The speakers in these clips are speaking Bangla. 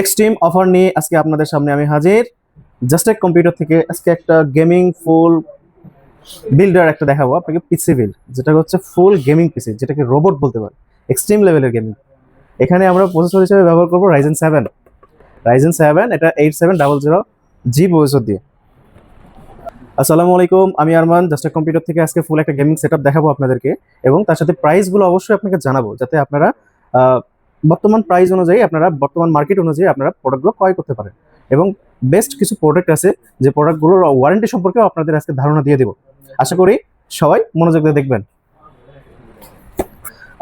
এক্সট্রিম অফার নিয়ে আজকে আপনাদের সামনে আমি হাজির। জাস্ট এক কম্পিউটার থেকে আজকে একটা গেমিং ফুল বিল্ডার একটা দেখাবো আপনাকে পিসি বিল্ড যেটা হচ্ছে ফুল গেমিং পিসি যেটাকে রোবট বলতে পারে এক্সট্রিম লেভেলের গেমিং এখানে আমরা প্রসেসর হিসেবে ব্যবহার করব রাইজেন সেভেন রাইজেন সেভেন এটা eight seven double zero G processor দিয়ে। আসসালামু আলাইকুম, আমি আরমান জাস্ট এক কম্পিউটার থেকে আজকে ফুল একটা গেমিং সেটআপ দেখাবো আপনাদেরকে, এবং তার সাথে প্রাইসগুলো অবশ্যই আপনাকে জানাব, যাতে আপনারা বর্তমান প্রাইস অনুযায়ী আপনারা, বর্তমান মার্কেট অনুযায়ী আপনারা প্রোডাক্টগুলো ক্রয় করতে পারেন। এবং বেস্ট কিছু প্রোডাক্ট আছে যে প্রোডাক্টগুলোর ওয়ারেন্টি সম্পর্কেও আপনাদের আজকে ধারণা দিয়ে দেবো। আশা করি সবাই মনোযোগ দিয়ে দেখবেন।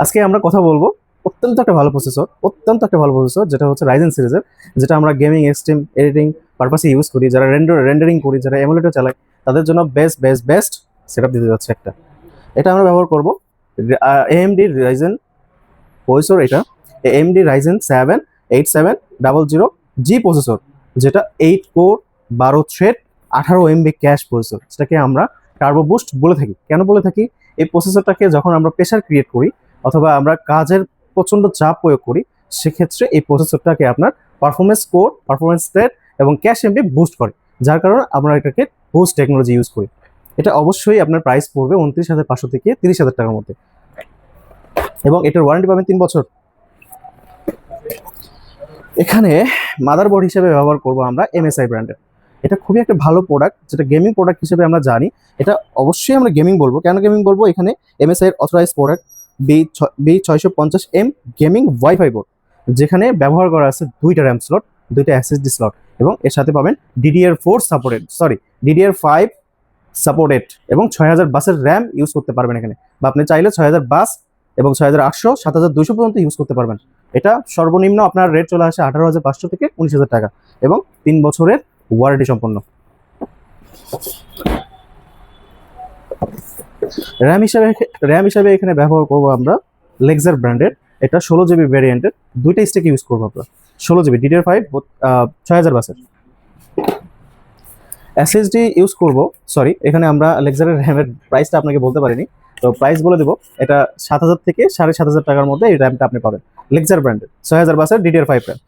আজকে আমরা কথা বলব অত্যন্ত একটা ভালো প্রসেসর অত্যন্ত একটা ভালো প্রসেসর যেটা হচ্ছে রাইজেন সিরিজের, যেটা আমরা গেমিং এক্সট্রিম এডিটিং পারপাসে ইউজ করি, যারা রেন্ডার রেন্ডারিং করি, যারা এমুলেটর চালায়, তাদের জন্য বেস্ট বেস্ট বেস্ট সেটআপ দিতে যাচ্ছে একটা। এটা আমরা ব্যবহার করব এএমডি রাইজেন প্রসেসর এটা। AMD Ryzen seven eight seven double zero G processor যেটা এইট কোর বারো থ্রেড আঠারো এমবি ক্যাশ প্রসেসর যেটাকে আমরা টার্বো বুস্ট বলে থাকি। কেন বলে থাকি? এই প্রসেসরটাকে যখন আমরা প্রেশার ক্রিয়েট করি, অথবা আমরা কাজের প্রচণ্ড চাপ প্রয়োগ করি, সেক্ষেত্রে এই প্রসেসরটাকে আপনার পারফরমেন্স কোর পারফরমেন্স থ্রেড এবং ক্যাশ এমবি বুস্ট করে, যার কারণে আমরা এটাকে বুস্ট টেকনোলজি ইউজ করি। এটা অবশ্যই আপনার প্রাইস পড়বে উনত্রিশ হাজার পাঁচশো থেকে তিরিশ হাজার টাকার মধ্যে। এবং এটার ওয়ারেন্টি পাবেন তিন বছর। এখানে মাদারবোর্ড হিসেবে ব্যবহার করব আমরা এমএসআই ব্র্যান্ডের এটা খুবই একটা ভালো প্রোডাক্ট যেটা গেমিং প্রোডাক্ট হিসেবে আমরা জানি। এটা অবশ্যই আমরা গেমিং বলব। কেন গেমিং বলব? এখানে এমএসআই এর অথরাইজ প্রোডাক্ট বি বি ছয়শো পঞ্চাশ এম গেমিং ওয়াইফাই বোর্ড যেখানে ব্যবহার করা আছে দুইটা র্যাম স্লট দুইটা এসএসডি স্লট এবং এর সাথে পাবেন DDR four supported sorry DDR five supported এবং ছয় হাজার বাসের র্যাম ইউজ করতে পারবেন এখানে। বা আপনি চাইলে ছয় হাজার বাস এবং ছয় হাজার আটশো, সাত হাজার দুইশো পর্যন্ত ইউজ করতে পারবেন। এটা সর্বনিম্ন আপনার রেট চলে আসে আঠারো হাজার পাঁচশো থেকে উনিশ হাজার টাকা এবং তিন বছরের ওয়ারেন্টি সম্পন্ন। র্যাম হিসাবে র্যাম হিসাবে এখানে ব্যবহার করব আমরা লেক্সার ব্র্যান্ডের এটা ষোলো জিবি ভ্যারিয়েন্টের দুইটা স্টেক ইউজ করব আমরা। ষোলো জিবি ডিডিআর ফাইভ ছয় হাজার বাসের। এসএসডি ইউজ করব। সরি এখানে আমরা লেক্সারের র্যামের প্রাইসটা আপনাকে বলতে পারিনি। তো প্রাইস বলে দেবো, এটা সাত হাজার থেকে সাড়ে সাত হাজার টাকার মধ্যে এই র্যামটা আপনি পাবেন। লেক্সার ব্র্যান্ডের ছয় হাজার বাসের ডিডিআর ফাইভ র্যাম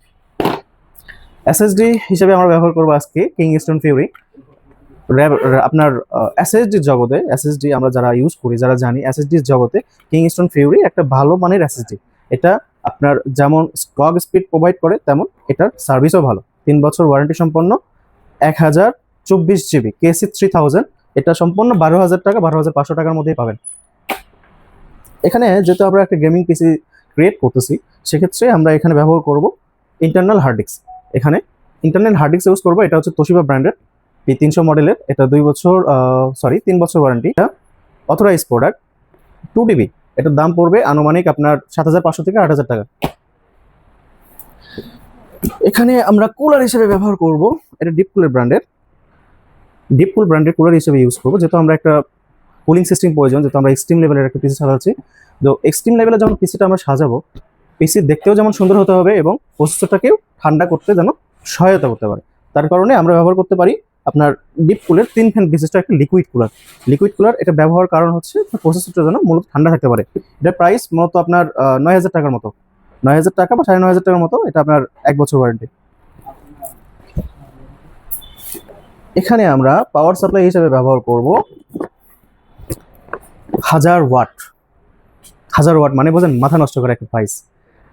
এসএসডি হিসেবে আমরা ব্যবহার করব আজকে কিং স্টোন ফিউরি আপনার এসএসডির জগতে এসএসডি আমরা যারা ইউজ করি, যারা জানি এসএসডির জগতে কিং স্টোন ফিউরি একটা ভালো মানের এসএসডি এটা আপনার যেমন ক্লক স্পিড প্রোভাইড করে, তেমন এটার সার্ভিসও ভালো। তিন বছর ওয়ারেন্টি সম্পন্ন, এক হাজার চব্বিশ জিবি কেসি থ্রি থাউজেন্ড এটা সম্পূর্ণ বারো হাজার টাকা, বারো হাজার পাঁচশো টাকার মধ্যেই পাবেন। এখানে যেহেতু আমরা একটা গেমিং পিসি ক্রিয়েট করতেছি, সেক্ষেত্রে আমরা এখানে ব্যবহার করব ইন্টারনাল হার্ড ডিস্ক এখানে ইন্টারনাল হার্ড ডিস্ক ইউজ করব, এটা হচ্ছে তোশিবা ব্র্যান্ডের পি তিনশো মডেলের, এটা দুই বছর সরি তিন বছর ওয়ারেন্টি এটা অথরাইজ প্রোডাক্ট টু টিবি এটার দাম পড়বে আনুমানিক আপনার সাত হাজার পাঁচশো থেকে আট হাজার টাকা। এখানে আমরা কুলার হিসেবে ব্যবহার করব, এটা ডিপ ব্র্যান্ডের ডিপ কুল ব্র্যান্ডের কুলার হিসেবে ইউজ করব, যেহেতু আমরা একটা কুলিং সিস্টেম প্রয়োজন, যেহেতু আমরা এক্সট্রিম লেভেলের একটা পিসি সাজাচ্ছি। তো এক্সট্রিম লেভেলে যখন পিসিটা আমরা সাজাবো পিসি দেখতেও যেমন সুন্দর হতে হবে এবং প্রসেসরটাকেও ঠান্ডা করতে যেন সহায়তা করতে পারে। তার কারণে আমরা ব্যবহার করতে পারি আপনার ডিপ কুলের তিন ফ্যান বিশিষ্ট একটা লিকুইড কুলার লিকুইড কুলার এটা ব্যবহার কারণ হচ্ছে প্রসেসরটা যেন মূলত ঠান্ডা থাকতে পারে। এটার প্রাইস মূলত আপনার নয় হাজার টাকার মতো। নয় হাজার টাকা বা সাড়ে নয় হাজার টাকার মতো এটা আপনার এক বছর ওয়ারেন্টি এখানে আমরা পাওয়ার সাপ্লাই হিসেবে ব্যবহার করব। হাজার ওয়াট। হাজার ওয়াট মানে বোঝেন মাথা নষ্ট করে একটা প্রাইস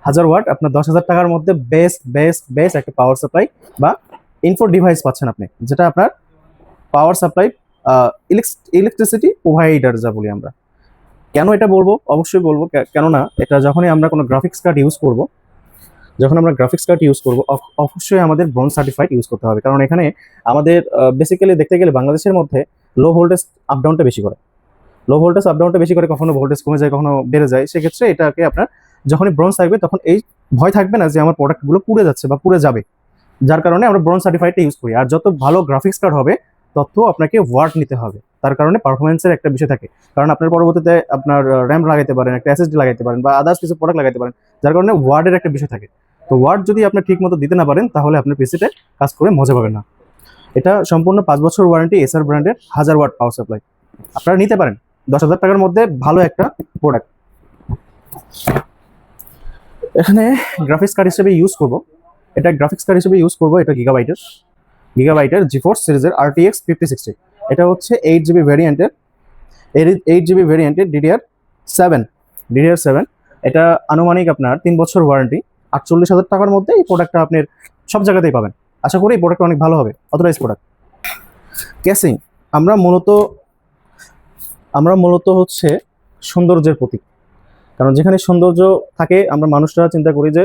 হাজার ওয়াট, আপনার দশ হাজার টাকার মধ্যে বেস্ট বেস্ট বেস্ট একটা পাওয়ার সাপ্লাই বা ইনফো ডিভাইস পাচ্ছেন আপনি, যেটা আপনার পাওয়ার সাপ্লাই ইলেকট্রিসিটি প্রোভাইডার যা বলি আমরা। কেন এটা বলব? অবশ্যই বলব কেননা এটা যখনই আমরা কোনো গ্রাফিক্স কার্ড ইউজ করব, যখন আমরা গ্রাফিক্স কার্ড ইউজ করব অবশ্যই আমাদের ব্রন সার্টিফাইড ইউজ করতে হবে। কারণ এখানে আমাদের বেসিক্যালি দেখতে গেলে বাংলাদেশের মধ্যে লো ভোল্টেজ আপ ডাউনটা বেশি করে। লো ভোল্টেজ আপ ডাউনটা বেশি করে কখনো ভোল্টেজ কমে যায়, কখনো বেড়ে যায়, সেক্ষেত্রে এটাকে আপনার যখনই ব্রোঞ্জ থাকবে, তখন এই ভয় থাকবে না যে আমার প্রোডাক্টগুলো পুড়ে যাচ্ছে বা পুড়ে যাবে। যার কারণে আমরা ব্রোঞ্জ সার্টিফাইডটা ইউজ করি। আর যত ভালো গ্রাফিক্স কার্ড হবে, তত আপনাকে ওয়ার্ড নিতে হবে। তার কারণে পারফরমেন্সের একটা বিষয় থাকে। কারণ আপনার পরবর্তীতে আপনার র্যাম লাগাইতে পারেন, একটা এসএসডি লাগাইতে পারেন বা আদার্স কিছু প্রোডাক্ট লাগাইতে পারেন, যার কারণে ওয়ার্ডের একটা বিষয় থাকে। তো ওয়ার্ড যদি আপনি ঠিক মতো দিতে না পারেন, তাহলে আপনার পিসিতে কাজ করে মজা পাবেন না। এটা সম্পূর্ণ পাঁচ বছর ওয়ারেন্টি এসআর ব্র্যান্ডের হাজার ওয়াট পাওয়ার সাপ্লাই আপনারা নিতে পারেন। দশ হাজার টাকার মধ্যে ভালো একটা প্রোডাক্ট এখানে গ্রাফিক্স কার্ড হিসেবে ইউজ করব। এটা গ্রাফিক্স কার্ড হিসেবে ইউজ করব, এটা গিগাবাইটের গিগাবাইটের জিফোর্স সিরিজের আর আরটিএক্স ফিফটি সিক্সটি এটা হচ্ছে এইট জিবি ভ্যারিয়েন্টের এইট জিবি ভ্যারিয়েন্টের ডিডিআর সেভেন ডিডিআর সেভেন এটা আনুমানিক আপনার তিন বছর ওয়ারেন্টি আটচল্লিশ হাজার টাকার মধ্যে এই প্রোডাক্টটা আপনি সব জায়গাতেই পাবেন। আশা করি এই প্রোডাক্টটা অনেক ভালো হবে। অথরাইজ প্রোডাক্ট ক্যাসিং আমরা মূলত আমরা মূলত হচ্ছে সৌন্দর্যের প্রতীক। কারণ যেখানে সৌন্দর্য থাকে, আমরা মানুষরা চিন্তা করি যে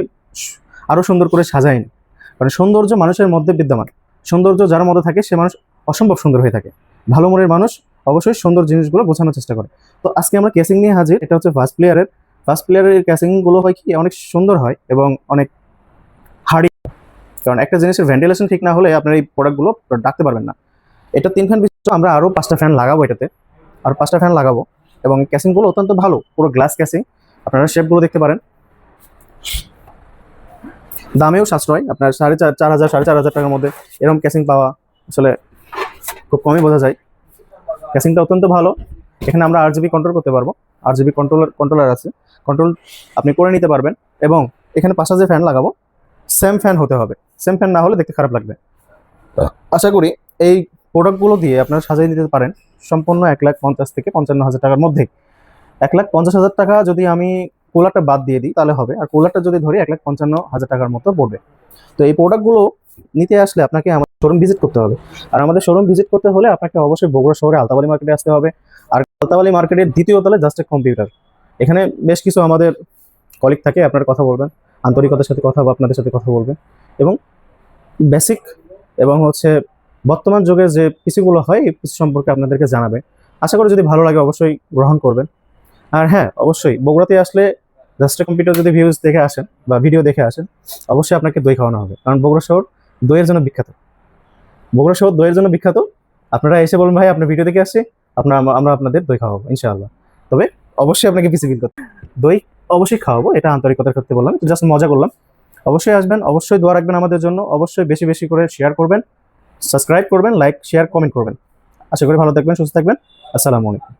আরও সুন্দর করে সাজাই না। কারণ সৌন্দর্য মানুষের মধ্যে বিদ্যমান। সৌন্দর্য যার মধ্যে থাকে, সে মানুষ অসম্ভব সুন্দর হয়ে থাকে। ভালো মনের মানুষ অবশ্যই সুন্দর জিনিসগুলো বোঝানোর চেষ্টা করে। তো আজকে আমরা ক্যাসিং নিয়ে হাজির, এটা হচ্ছে ফার্স্ট প্লেয়ারের ফার্স্ট প্লেয়ারের ক্যাসিংগুলো হয় কি, অনেক সুন্দর হয় এবং অনেক হার্ডি কারণ একটা জিনিসের ভেন্টিলেশন ঠিক না হলে আপনার এই প্রোডাক্টগুলো ডাকতে পারবেন না। এটা তিন ফ্যান বিশিষ্ট আমরা আরও পাঁচটা ফ্যান লাগাবো এটাতে। আর পাঁচটা ফ্যান লাগাবো। এবং ক্যাসিংগুলো অত্যন্ত ভালো পুরো গ্লাস ক্যাসিং আপনারা শেপগুলো দেখতে পারেন। দামেও সাশ্রয় আপনার সাড়ে চার চার হাজার সাড়ে চার হাজার টাকার মধ্যে এরকম ক্যাসিং পাওয়া আসলে খুব কমই বোঝা যায়। ক্যাসিংটা অত্যন্ত ভালো। এখানে আমরা আর জিবি কন্ট্রোল করতে পারব। আর জিবি কন্ট্রোলার কন্ট্রোলার আছে। কন্ট্রোল আপনি করে নিতে পারবেন। এবং এখানে পাশে যে ফ্যান লাগাবো। সেম ফ্যান হতে হবে। সেম ফ্যান না হলে দেখতে খারাপ লাগবে। আশা করি এই প্রোডাক্টগুলো দিয়ে আপনারা সাজিয়ে নিতে পারেন সম্পূর্ণ এক লাখ পঞ্চাশ থেকে পঞ্চান্ন হাজার টাকার মধ্যে। এক লাখ পঞ্চাশ হাজার টাকা যদি আমি কুলারটা বাদ দিয়ে দিই, তাহলে হবে। আর কুলারটা যদি ধরি, এক লাখ পঞ্চান্ন হাজার টাকার মতো পড়বে। তো এই প্রোডাক্টগুলো নিতে আসলে আপনাকে আমাদের শোরুম ভিজিট করতে হবে। আর আমাদের শোরুম ভিজিট করতে হলে আপনাকে অবশ্যই বগুড়া শহরে আলতাবালি মার্কেটে আসতে হবে। আর আলতাবালি মার্কেটের দ্বিতীয় তলে জাস্ট কম্পিউটার এখানে বেশ কিছু আমাদের কলিগ থাকে, আপনার কথা বলবেন। আন্তরিকতার সাথে কথা বা আপনাদের সাথে কথা বলবেন। এবং বেসিক এবং হচ্ছে বর্তমান যুগে যে পিসিগুলো হয়, এই পিসি সম্পর্কে আপনাদেরকে জানাবে। আশা করি যদি ভালো লাগে অবশ্যই গ্রহণ করবেন। আর হ্যাঁ অবশ্যই বগুড়াতে আসলে জাস্ট কম্পিউটার যদি ভিউজ দেখে আসেন বা ভিডিও দেখে আসেন, অবশ্যই আপনাকে দই খাওয়ানো হবে। কারণ বগুড়া শহর দইয়ের জন্য বিখ্যাত। বগুড়া শহর দইয়ের জন্য বিখ্যাত। আপনারা এসে বলুন ভাই, আপনার ভিডিও দেখে আসছি আপনার আমরা আপনাদের দই খাওয়াবো, ইনশাআল্লাহ। তবে অবশ্যই আপনাকে পিসি বিল করতে দই অবশ্যই খাওয়াবো, এটা আন্তরিকতার ক্ষেত্রে বললাম জাস্ট মজা করলাম। অবশ্যই আসবেন, অবশ্যই দোয়া রাখবেন আমাদের জন্য, অবশ্যই বেশি বেশি করে শেয়ার করবেন। সাবস্ক্রাইব করবেন লাইক শেয়ার কমেন্ট করবেন। আশা করি ভালো থাকবেন সুস্থ থাকবেন। আসসালামু আলাইকুম।